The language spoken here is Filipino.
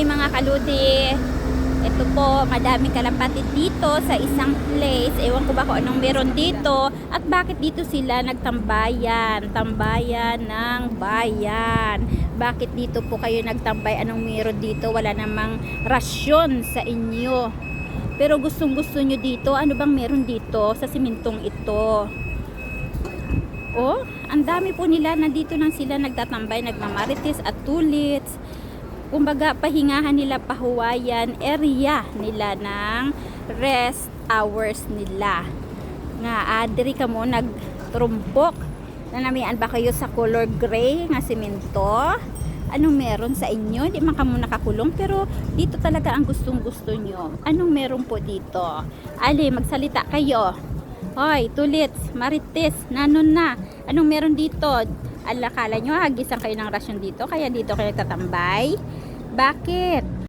Hi mga kaludi! Ito po, madaming kalapatid dito sa isang place. Ewan ko ba kung anong meron dito at bakit dito sila nagtambayan. Tambayan ng bayan. Bakit dito po kayo nagtambay? Anong meron dito? Wala namang rasyon sa inyo. Pero gustong gusto nyo dito. Ano bang meron dito sa simintong ito? Oh, ang dami po nila. Nandito lang sila nagtatambay, nagmamarites at tulits. Kumbaga, pahingahan nila, pahuwayan, area nila ng rest hours nila. Nga, adri ka mo nagtrumpok. Nanamian ba kayo sa color gray nga simento? Anong meron sa inyo? Hindi man kamo nakakulong pero dito talaga ang gustong gusto nyo. Anong meron po dito? Ali, magsalita kayo. Hoy, tulits, marites, nanon na. Anong meron dito? Alakala nyo, hagisan kayo ng rasyon dito, kaya dito kayo nagtatambay? Bakit?